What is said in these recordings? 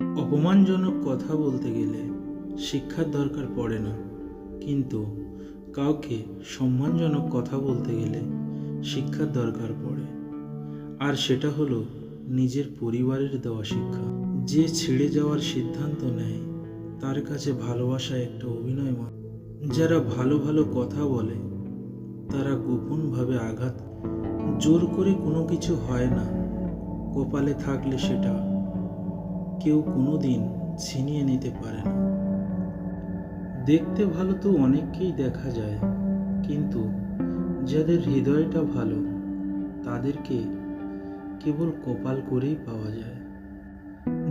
অপমানজনক কথা বলতে গেলে শিক্ষার দরকার পড়ে না। কিন্তু কাউকে সম্মানজনক কথা বলতে গেলে শিক্ষার দরকার পড়ে। আর সেটা হলো নিজের পরিবারের দেওয়া শিক্ষা। যে ছেড়ে যাওয়ার সিদ্ধান্ত নেয়, তার কাছে ভালোবাসা একটা অভিনয়। যারা ভালো ভালো কথা বলে, তারা গোপনভাবে আঘাত। জোর করে কোনো কিছু হয় না। কপালে থাকলে সেটা কেউ কোনো দিন ছিনিয়ে নিতে পারে না। দেখতে ভালো তো অনেককেই দেখা যায়, কিন্তু যাদের হৃদয়টা ভালো, তাদেরকে কেবল কপাল করেই পাওয়া যায়।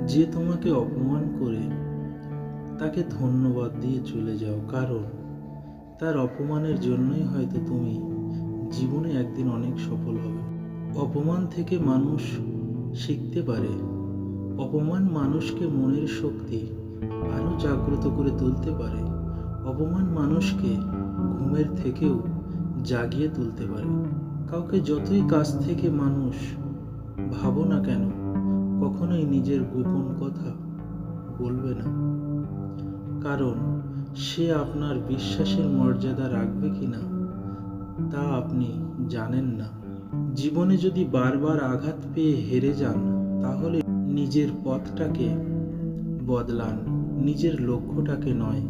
যে তোমাকে অপমান করে, তাকে ধন্যবাদ দিয়ে চলে যাও, কারণ তার অপমানের জন্যই হয়তো তুমি জীবনে একদিন অনেক সফল হবে। অপমান থেকে মানুষ শিখতে পারে অপমান মানুষকে মনের শক্তি আরও জাগ্রত করে তুলতে পারে। অপমান মানুষকে ঘুমের থেকেও জাগিয়ে তুলতে পারে। কাউকে যতই কাছ থেকে মানুষ ভাবো না কেন, কখনোই নিজের গোপন কথা বলবে না। কারণ সে আপনার বিশ্বাসের মর্যাদা রাখবে কিনা, তা আপনি জানেন না। জীবনে যদি বারবার আঘাত পেয়ে হেরে যান, তাহলে নিজের পথটাকে বদলান, নিজের লক্ষ্যটাকে নয়।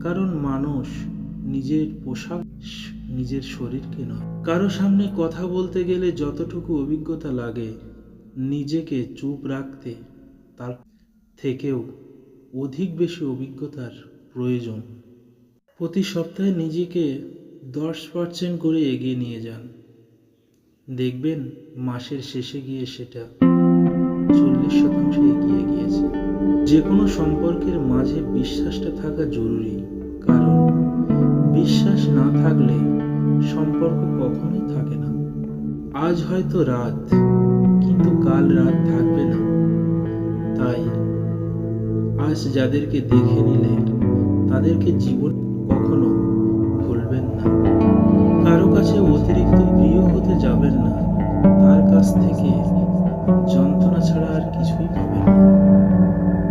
কারণ মানুষ নিজের পোশাক, নিজের শরীরকে নয়। কারও সামনে কথা বলতে গেলে যতটুকু অভিজ্ঞতা লাগে, নিজেকে চুপ রাখতে তার থেকেও অধিক বেশি অভিজ্ঞতার প্রয়োজন। প্রতি সপ্তাহে নিজেকে দশ পার্সেন্ট করে এগিয়ে নিয়ে যান। দেখবেন মাসের শেষে গিয়ে সেটা চল্লিশ শতাংশ এগিয়ে গিয়েছে। যে কোনো সম্পর্কের মাঝে বিশ্বাসটা থাকা জরুরি, কারণ বিশ্বাস না থাকলে সম্পর্ক কখনোই থাকে না। আজ হয়তো রাত, কিন্তু কাল রাত থাকবে না। তাই আজ যাদেরকে দেখে নিলে তাদেরকে জীবন কখনো ভুলবেন না। কারও কাছে অতিরিক্ত প্রিয় হতে যাবেন না, তার কাছ থেকে